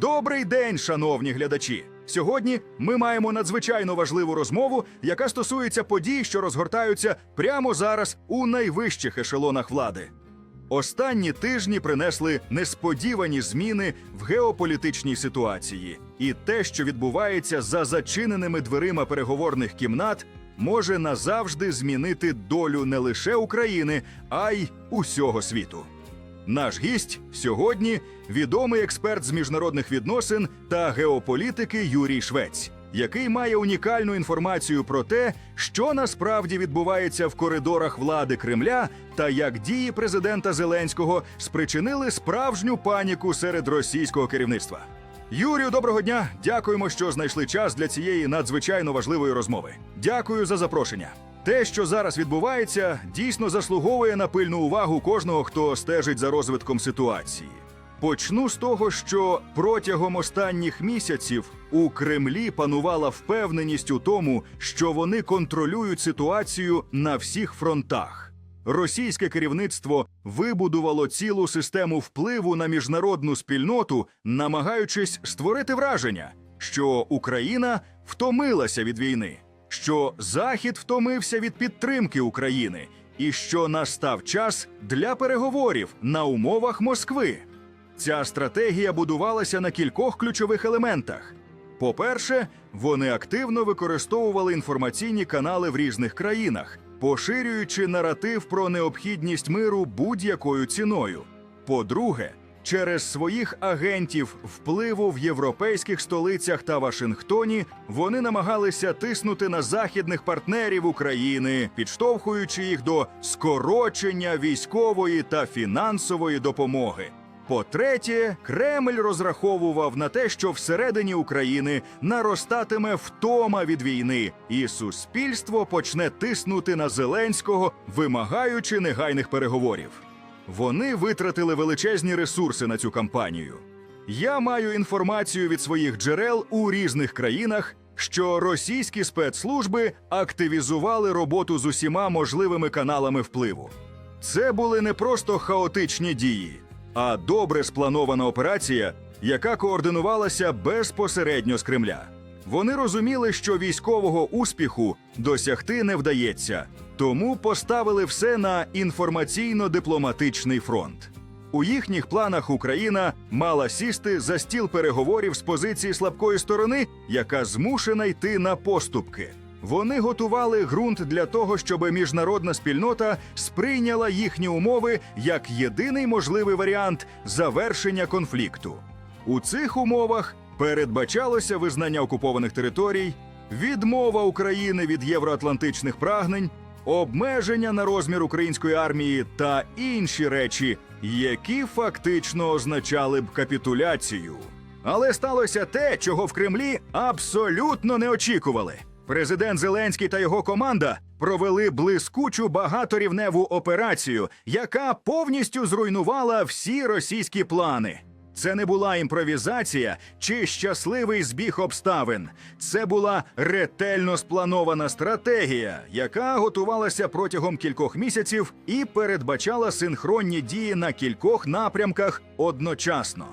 Добрий день, шановні глядачі! Сьогодні ми маємо надзвичайно важливу розмову, яка стосується подій, що розгортаються прямо зараз у найвищих ешелонах влади. Останні тижні принесли несподівані зміни в геополітичній ситуації, і те, що відбувається за зачиненими дверима переговорних кімнат, може назавжди змінити долю не лише України, а й усього світу. Наш гість сьогодні відомий експерт з міжнародних відносин та геополітики Юрій Швець, який має унікальну інформацію про те, що насправді відбувається в коридорах влади Кремля, та як дії президента Зеленського спричинили справжню паніку серед російського керівництва. Юрію, доброго дня! Дякуємо, що знайшли час для цієї надзвичайно важливої розмови. Дякую за запрошення. Те, що зараз відбувається, дійсно заслуговує на пильну увагу кожного, хто стежить за розвитком ситуації. Почну з того, що протягом останніх місяців у Кремлі панувала впевненість у тому, що вони контролюють ситуацію на всіх фронтах. Російське керівництво вибудувало цілу систему впливу на міжнародну спільноту, намагаючись створити враження, що Україна втомилася від війни, що Захід втомився від підтримки України, і що настав час для переговорів на умовах Москви. Ця стратегія будувалася на кількох ключових елементах. По-перше, вони активно використовували інформаційні канали в різних країнах, поширюючи наратив про необхідність миру будь-якою ціною. По-друге, через своїх агентів впливу в європейських столицях та Вашингтоні вони намагалися тиснути на західних партнерів України, підштовхуючи їх до скорочення військової та фінансової допомоги. По-третє, Кремль розраховував на те, що всередині України наростатиме втома від війни, і суспільство почне тиснути на Зеленського, вимагаючи негайних переговорів. Вони витратили величезні ресурси на цю кампанію. Я маю інформацію від своїх джерел у різних країнах, що російські спецслужби активізували роботу з усіма можливими каналами впливу. Це були не просто хаотичні дії, а добре спланована операція, яка координувалася безпосередньо з Кремля. Вони розуміли, що військового успіху досягти не вдається, тому поставили все на інформаційно-дипломатичний фронт. У їхніх планах Україна мала сісти за стіл переговорів з позиції слабкої сторони, яка змушена йти на поступки. Вони готували ґрунт для того, щоб міжнародна спільнота сприйняла їхні умови як єдиний можливий варіант завершення конфлікту. У цих умовах передбачалося визнання окупованих територій, відмова України від євроатлантичних прагнень, обмеження на розмір української армії та інші речі, які фактично означали б капітуляцію. Але сталося те, чого в Кремлі абсолютно не очікували. Президент Зеленський та його команда провели блискучу багаторівневу операцію, яка повністю зруйнувала всі російські плани. Це не була імпровізація чи щасливий збіг обставин. Це була ретельно спланована стратегія, яка готувалася протягом кількох місяців і передбачала синхронні дії на кількох напрямках одночасно.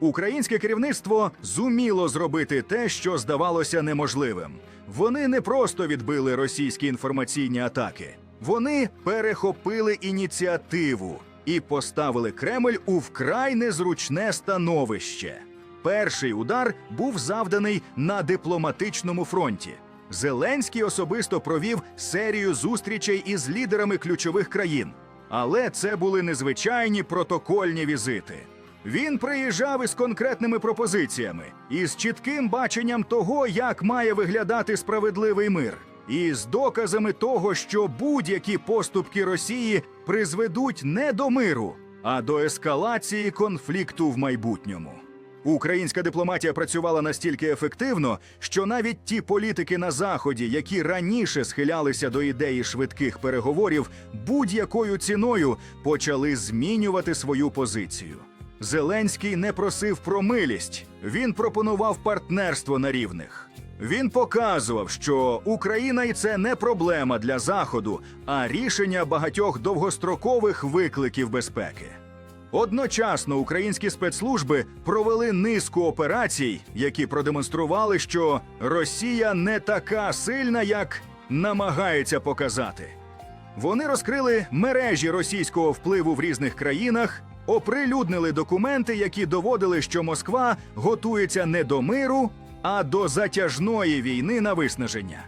Українське керівництво зуміло зробити те, що здавалося неможливим. Вони не просто відбили російські інформаційні атаки, вони перехопили ініціативу і поставили Кремль у вкрай незручне становище. Перший удар був завданий на дипломатичному фронті. Зеленський особисто провів серію зустрічей із лідерами ключових країн, але це були незвичайні протокольні візити. Він приїжджав із конкретними пропозиціями, із чітким баченням того, як має виглядати справедливий мир, і з доказами того, що будь-які поступки Росії призведуть не до миру, а до ескалації конфлікту в майбутньому. Українська дипломатія працювала настільки ефективно, що навіть ті політики на заході, які раніше схилялися до ідеї швидких переговорів, будь-якою ціною почали змінювати свою позицію. Зеленський не просив про милість, він пропонував партнерство на рівних. Він показував, що Україна і це не проблема для Заходу, а рішення багатьох довгострокових викликів безпеки. Одночасно українські спецслужби провели низку операцій, які продемонстрували, що Росія не така сильна, як намагається показати. Вони розкрили мережі російського впливу в різних країнах, оприлюднили документи, які доводили, що Москва готується не до миру, а до затяжної війни на виснаження.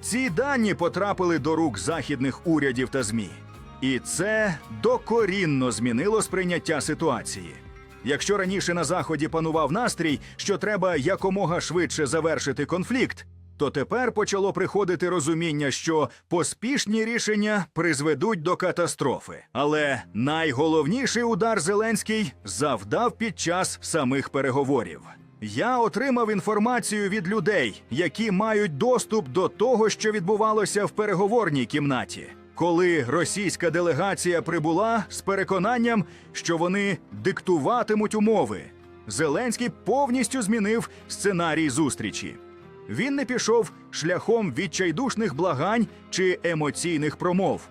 Ці дані потрапили до рук західних урядів та ЗМІ. І це докорінно змінило сприйняття ситуації. Якщо раніше на заході панував настрій, що треба якомога швидше завершити конфлікт, то тепер почало приходити розуміння, що поспішні рішення призведуть до катастрофи. Але найголовніший удар Зеленський завдав під час самих переговорів. Я отримав інформацію від людей, які мають доступ до того, що відбувалося в переговорній кімнаті. Коли російська делегація прибула з переконанням, що вони диктуватимуть умови, Зеленський повністю змінив сценарій зустрічі. Він не пішов шляхом відчайдушних благань чи емоційних промов.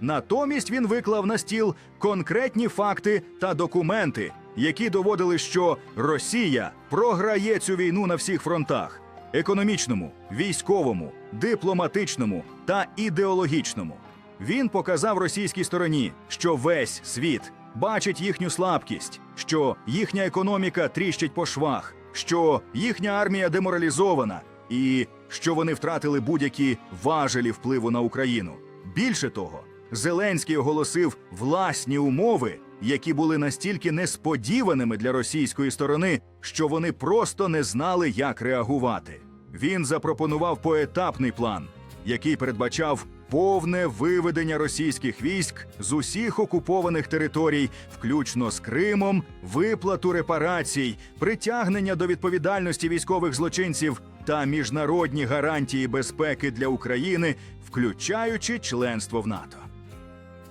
Натомість він виклав на стіл конкретні факти та документи, які доводили, що Росія програє цю війну на всіх фронтах: економічному, військовому, дипломатичному та ідеологічному. Він показав російській стороні, що весь світ бачить їхню слабкість, що їхня економіка тріщить по швах, що їхня армія деморалізована, і що вони втратили будь-які важелі впливу на Україну. Більше того, Зеленський оголосив власні умови, які були настільки несподіваними для російської сторони, що вони просто не знали, як реагувати. Він запропонував поетапний план, який передбачав повне виведення російських військ з усіх окупованих територій, включно з Кримом, виплату репарацій, притягнення до відповідальності військових злочинців та міжнародні гарантії безпеки для України, включаючи членство в НАТО.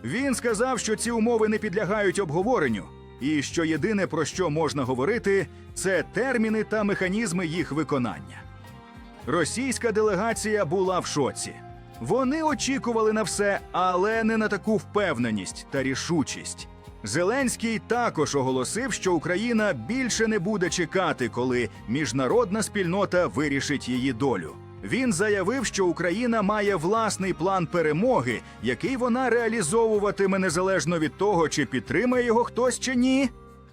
Він сказав, що ці умови не підлягають обговоренню, і що єдине про що можна говорити, це терміни та механізми їх виконання. Російська делегація була в шоці. Вони очікували на все, але не на таку впевненість та рішучість. Зеленський також оголосив, що Україна більше не буде чекати, коли міжнародна спільнота вирішить її долю. Він заявив, що Україна має власний план перемоги, який вона реалізовуватиме незалежно від того, чи підтримає його хтось чи ні.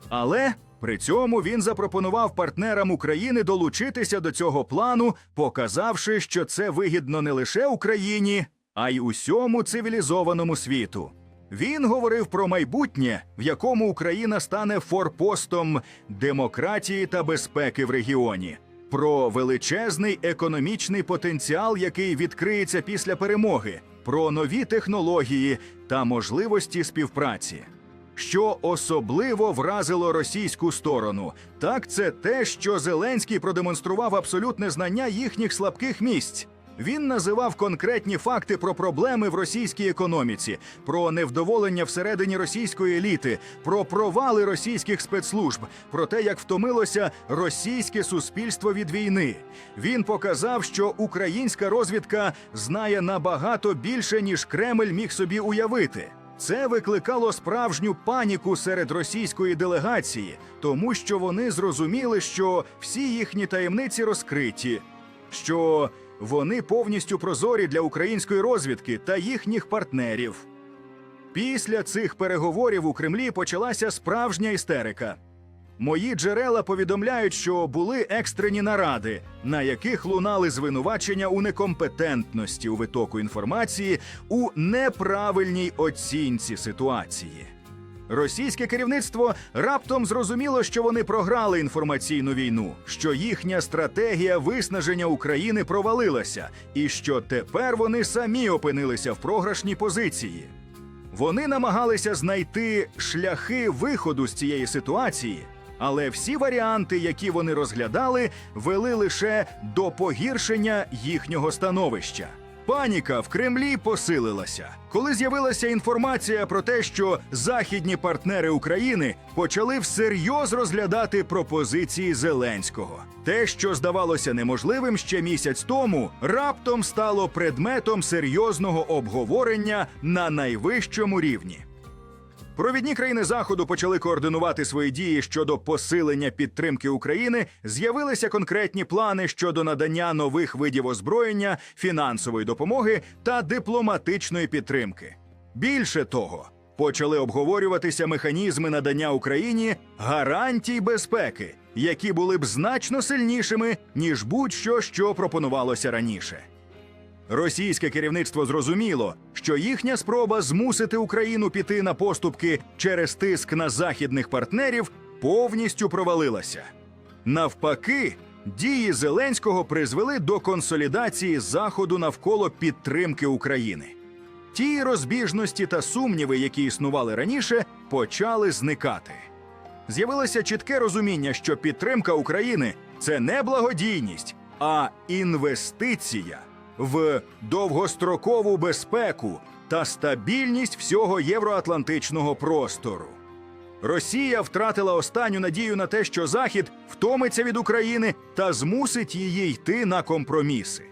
Але при цьому він запропонував партнерам України долучитися до цього плану, показавши, що це вигідно не лише Україні, а й усьому цивілізованому світу. Він говорив про майбутнє, в якому Україна стане форпостом демократії та безпеки в регіоні, про величезний економічний потенціал, який відкриється після перемоги, про нові технології та можливості співпраці. Що особливо вразило російську сторону, так це те, що Зеленський продемонстрував абсолютне знання їхніх слабких місць. Він називав конкретні факти про проблеми в російській економіці, про невдоволення всередині російської еліти, про провали російських спецслужб, про те, як втомилося російське суспільство від війни. Він показав, що українська розвідка знає набагато більше, ніж Кремль міг собі уявити. Це викликало справжню паніку серед російської делегації, тому що вони зрозуміли, що всі їхні таємниці розкриті, що вони повністю прозорі для української розвідки та їхніх партнерів. Після цих переговорів у Кремлі почалася справжня істерика. Мої джерела повідомляють, що були екстрені наради, на яких лунали звинувачення у некомпетентності у витоку інформації у неправильній оцінці ситуації. Російське керівництво раптом зрозуміло, що вони програли інформаційну війну, що їхня стратегія виснаження України провалилася, і що тепер вони самі опинилися в програшній позиції. Вони намагалися знайти шляхи виходу з цієї ситуації, але всі варіанти, які вони розглядали, вели лише до погіршення їхнього становища. Паніка в Кремлі посилилася, коли з'явилася інформація про те, що західні партнери України почали всерйоз розглядати пропозиції Зеленського. Те, що здавалося неможливим ще місяць тому, раптом стало предметом серйозного обговорення на найвищому рівні. Провідні країни заходу почали координувати свої дії щодо посилення підтримки України. З'явилися конкретні плани щодо надання нових видів озброєння, фінансової допомоги та дипломатичної підтримки. Більше того, почали обговорюватися механізми надання Україні гарантій безпеки, які були б значно сильнішими ніж будь-що, що пропонувалося раніше. Російське керівництво зрозуміло, що їхня спроба змусити Україну піти на поступки через тиск на західних партнерів повністю провалилася. Навпаки, дії Зеленського призвели до консолідації Заходу навколо підтримки України. Ті розбіжності та сумніви, які існували раніше, почали зникати. З'явилося чітке розуміння, що підтримка України це не благодійність, а інвестиція в довгострокову безпеку та стабільність всього євроатлантичного простору. Росія втратила останню надію на те, що Захід втомиться від України та змусить її йти на компроміси.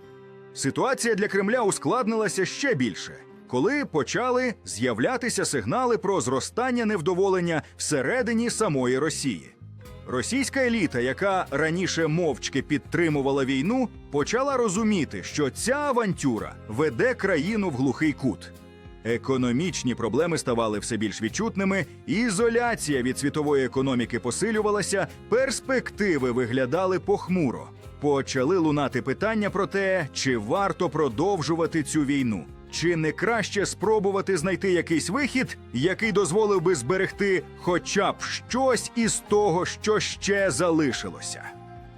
Ситуація для Кремля ускладнилася ще більше, коли почали з'являтися сигнали про зростання невдоволення всередині самої Росії. Російська еліта, яка раніше мовчки підтримувала війну, почала розуміти, що ця авантюра веде країну в глухий кут. Економічні проблеми ставали все більш відчутними, ізоляція від світової економіки посилювалася, перспективи виглядали похмуро. Почали лунати питання про те, чи варто продовжувати цю війну, чи не краще спробувати знайти якийсь вихід, який дозволив би зберегти хоча б щось із того, що ще залишилося.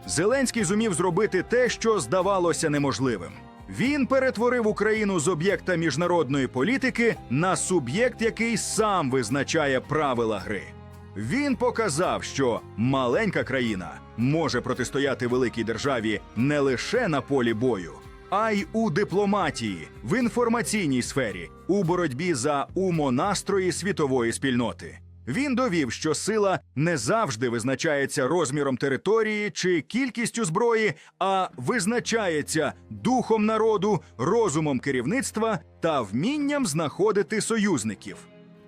Зеленський зумів зробити те, що здавалося неможливим. Він перетворив Україну з об'єкта міжнародної політики на суб'єкт, який сам визначає правила гри. Він показав, що маленька країна може протистояти великій державі не лише на полі бою, а й у дипломатії, в інформаційній сфері, у боротьбі за умонастрої світової спільноти. Він довів, що сила не завжди визначається розміром території чи кількістю зброї, а визначається духом народу, розумом керівництва та вмінням знаходити союзників.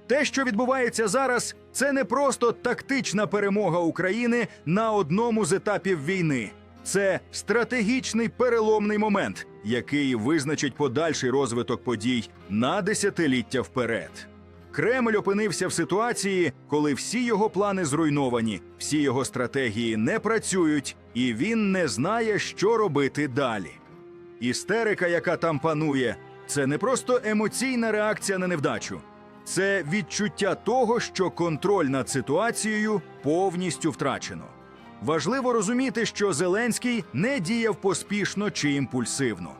Те, що відбувається зараз, це не просто тактична перемога України на одному з етапів війни. Це стратегічний переломний момент, який визначить подальший розвиток подій на десятиліття вперед. Кремль опинився в ситуації, коли всі його плани зруйновані, всі його стратегії не працюють, і він не знає, що робити далі. Істерика, яка там панує, це не просто емоційна реакція на невдачу, це відчуття того, що контроль над ситуацією повністю втрачено. Важливо розуміти, що Зеленський не діяв поспішно чи імпульсивно.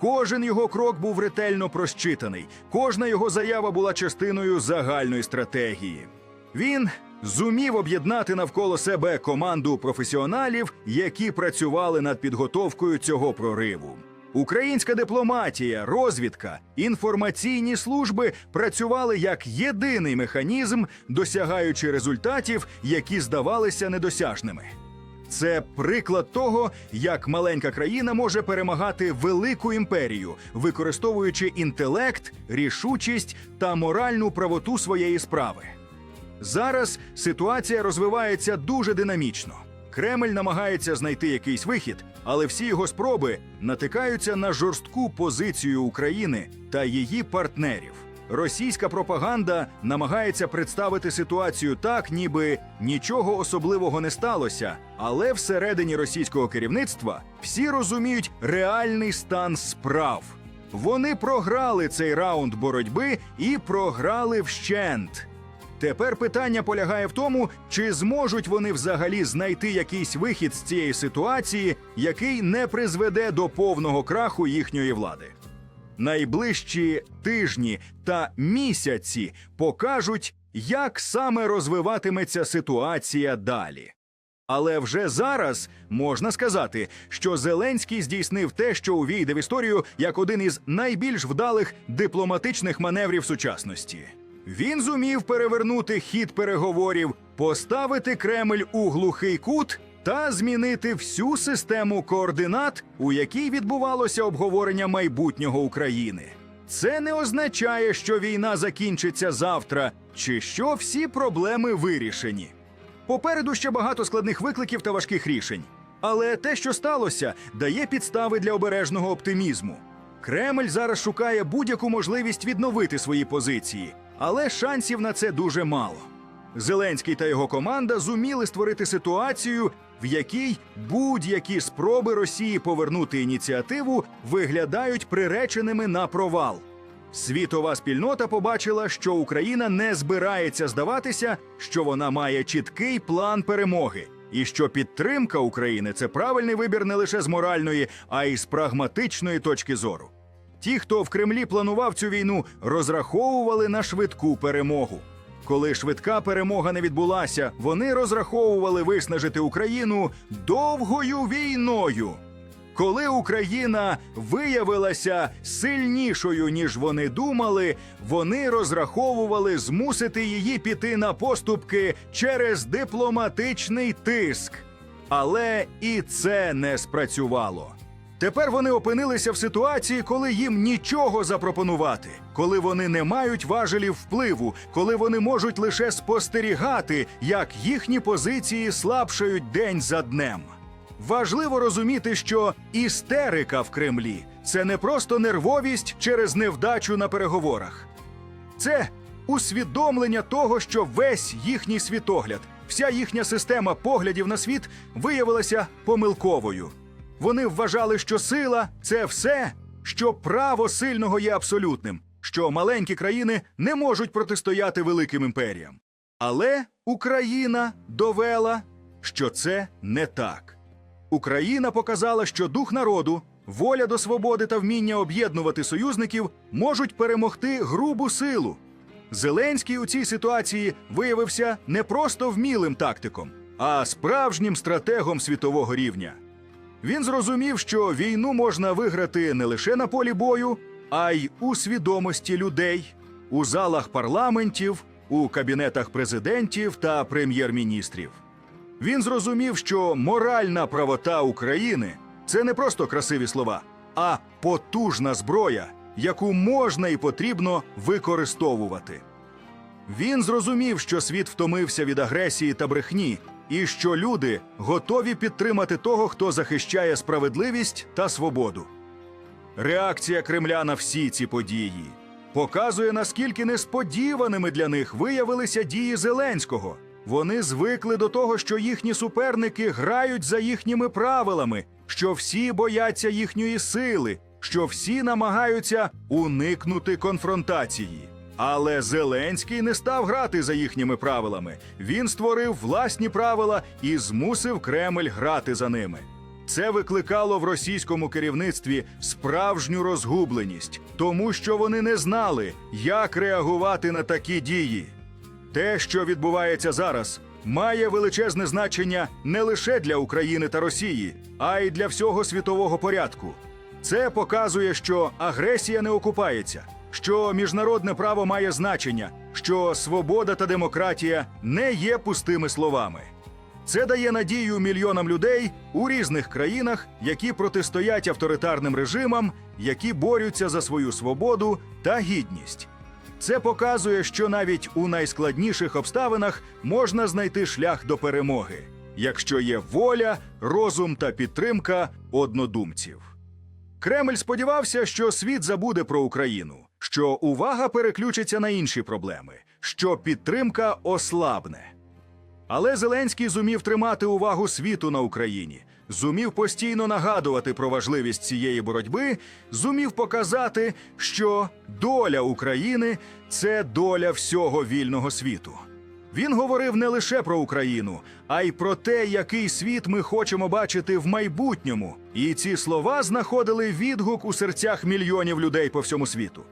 Кожен його крок був ретельно просчитаний, кожна його заява була частиною загальної стратегії. Він зумів об'єднати навколо себе команду професіоналів, які працювали над підготовкою цього прориву. Українська дипломатія, розвідка, інформаційні служби працювали як єдиний механізм, досягаючи результатів, які здавалися недосяжними. Це приклад того, як маленька країна може перемагати велику імперію, використовуючи інтелект, рішучість та моральну правоту своєї справи. Зараз ситуація розвивається дуже динамічно. Кремль намагається знайти якийсь вихід, але всі його спроби натикаються на жорстку позицію України та її партнерів. Російська пропаганда намагається представити ситуацію так, ніби нічого особливого не сталося, але всередині російського керівництва всі розуміють реальний стан справ. Вони програли цей раунд боротьби і програли вщент. Тепер питання полягає в тому, чи зможуть вони взагалі знайти якийсь вихід з цієї ситуації, який не призведе до повного краху їхньої влади. Найближчі тижні та місяці покажуть, як саме розвиватиметься ситуація далі. Але вже зараз можна сказати, що Зеленський здійснив те, що увійде в історію як один із найбільш вдалих дипломатичних маневрів сучасності. Він зумів перевернути хід переговорів, поставити Кремль у глухий кут та змінити всю систему координат, у якій відбувалося обговорення майбутнього України. це не означає, що війна закінчиться завтра, чи що всі проблеми вирішені. Попереду ще багато складних викликів та важких рішень. Але те, що сталося, дає підстави для обережного оптимізму. Кремль зараз шукає будь-яку можливість відновити свої позиції, але шансів на це дуже мало. Зеленський та його команда зуміли створити ситуацію, в якій будь-які спроби Росії повернути ініціативу виглядають приреченими на провал. Світова спільнота побачила, що Україна не збирається здаватися, що вона має чіткий план перемоги, і що підтримка України це правильний вибір не лише з моральної, а й з прагматичної точки зору. Ті, хто в Кремлі планував цю війну, розраховували на швидку перемогу. Коли швидка перемога не відбулася, вони розраховували виснажити Україну довгою війною. Коли Україна виявилася сильнішою, ніж вони думали, вони розраховували змусити її піти на поступки через дипломатичний тиск. Але і це не спрацювало. Тепер вони опинилися в ситуації, коли їм нічого запропонувати, коли вони не мають важелів впливу, коли вони можуть лише спостерігати, як їхні позиції слабшають день за днем. Важливо розуміти, що істерика в Кремлі це не просто нервовість через невдачу на переговорах. Це усвідомлення того, що весь їхній світогляд, вся їхня система поглядів на світ виявилася помилковою. Вони вважали, що сила це все, що право сильного є абсолютним, що маленькі країни не можуть протистояти великим імперіям. Але Україна довела, що це не так. Україна показала, що дух народу, воля до свободи та вміння об'єднувати союзників можуть перемогти грубу силу. Зеленський у цій ситуації виявився не просто вмілим тактиком, а справжнім стратегом світового рівня. Він зрозумів, що війну можна виграти не лише на полі бою, а й у свідомості людей, у залах парламентів, у кабінетах президентів та прем'єр-міністрів. Він зрозумів, що моральна правота України це не просто красиві слова, а потужна зброя, яку можна і потрібно використовувати. Він зрозумів, що світ втомився від агресії та брехні, і що люди готові підтримати того, хто захищає справедливість та свободу. Реакція Кремля на всі ці події показує, наскільки несподіваними для них виявилися дії Зеленського. Вони звикли до того, що їхні суперники грають за їхніми правилами, що всі бояться їхньої сили, що всі намагаються уникнути конфронтації. Але Зеленський не став грати за їхніми правилами. Він створив власні правила і змусив Кремль грати за ними. Це викликало в російському керівництві справжню розгубленість, тому що вони не знали, як реагувати на такі дії. Те, що відбувається зараз, має величезне значення не лише для України та Росії, а й для всього світового порядку. Це показує, що агресія не окупається, що міжнародне право має значення, що свобода та демократія не є пустими словами. Це дає надію мільйонам людей у різних країнах, які протистоять авторитарним режимам, які борються за свою свободу та гідність. Це показує, що навіть у найскладніших обставинах можна знайти шлях до перемоги, якщо є воля, розум та підтримка однодумців. Кремль сподівався, що світ забуде про Україну, що увага переключиться на інші проблеми, що підтримка ослабне. Але Зеленський зумів тримати увагу світу на Україні, зумів постійно нагадувати про важливість цієї боротьби, зумів показати, що доля України це доля всього вільного світу. Він говорив не лише про Україну, а й про те, який світ ми хочемо бачити в майбутньому. І ці слова знаходили відгук у серцях мільйонів людей по всьому світу.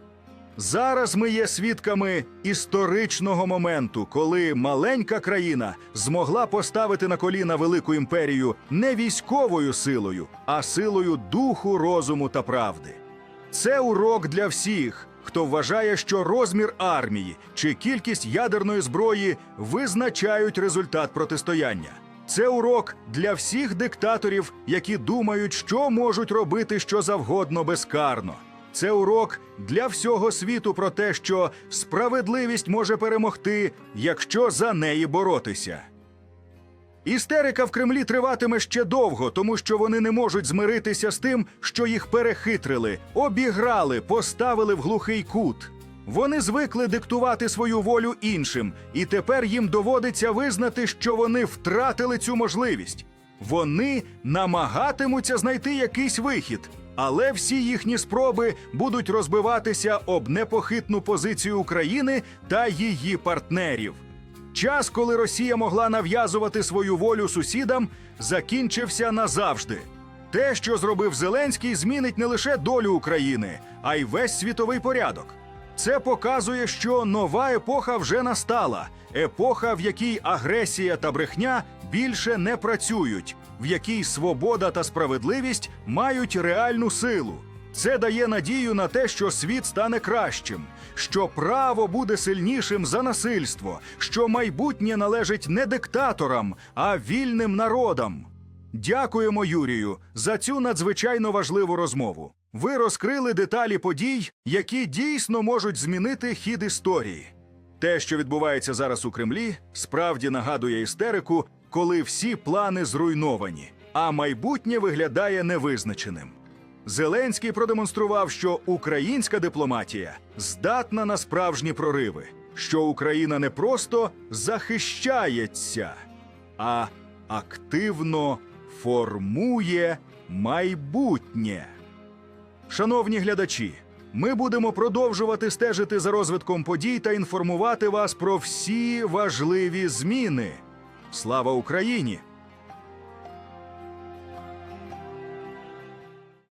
Зараз ми є свідками історичного моменту, коли маленька країна змогла поставити на коліна велику імперію не військовою силою, а силою духу, розуму та правди. Це урок для всіх, хто вважає, що розмір армії чи кількість ядерної зброї визначають результат протистояння. Це урок для всіх диктаторів, які думають, що можуть робити що завгодно безкарно. Це урок для всього світу про те, що справедливість може перемогти, якщо за неї боротися. Істерика в Кремлі триватиме ще довго, тому що вони не можуть змиритися з тим, що їх перехитрили, обіграли, поставили в глухий кут. Вони звикли диктувати свою волю іншим, і тепер їм доводиться визнати, що вони втратили цю можливість. Вони намагатимуться знайти якийсь вихід, але всі їхні спроби будуть розбиватися об непохитну позицію України та її партнерів. Час, коли Росія могла нав'язувати свою волю сусідам, закінчився назавжди. Те, що зробив Зеленський, змінить не лише долю України, а й весь світовий порядок. Це показує, що нова епоха вже настала. Епоха, в якій агресія та брехня більше не працюють, в якій свобода та справедливість мають реальну силу. Це дає надію на те, що світ стане кращим, що право буде сильнішим за насильство, що майбутнє належить не диктаторам, а вільним народам. Дякуємо Юрію за цю надзвичайно важливу розмову. Ви розкрили деталі подій, які дійсно можуть змінити хід історії. Те, що відбувається зараз у Кремлі, справді нагадує істерику, коли всі плани зруйновані, а майбутнє виглядає невизначеним. Зеленський продемонстрував, що українська дипломатія здатна на справжні прориви, що Україна не просто захищається, а активно формує майбутнє. Шановні глядачі, ми будемо продовжувати стежити за розвитком подій та інформувати вас про всі важливі зміни. Слава Україні!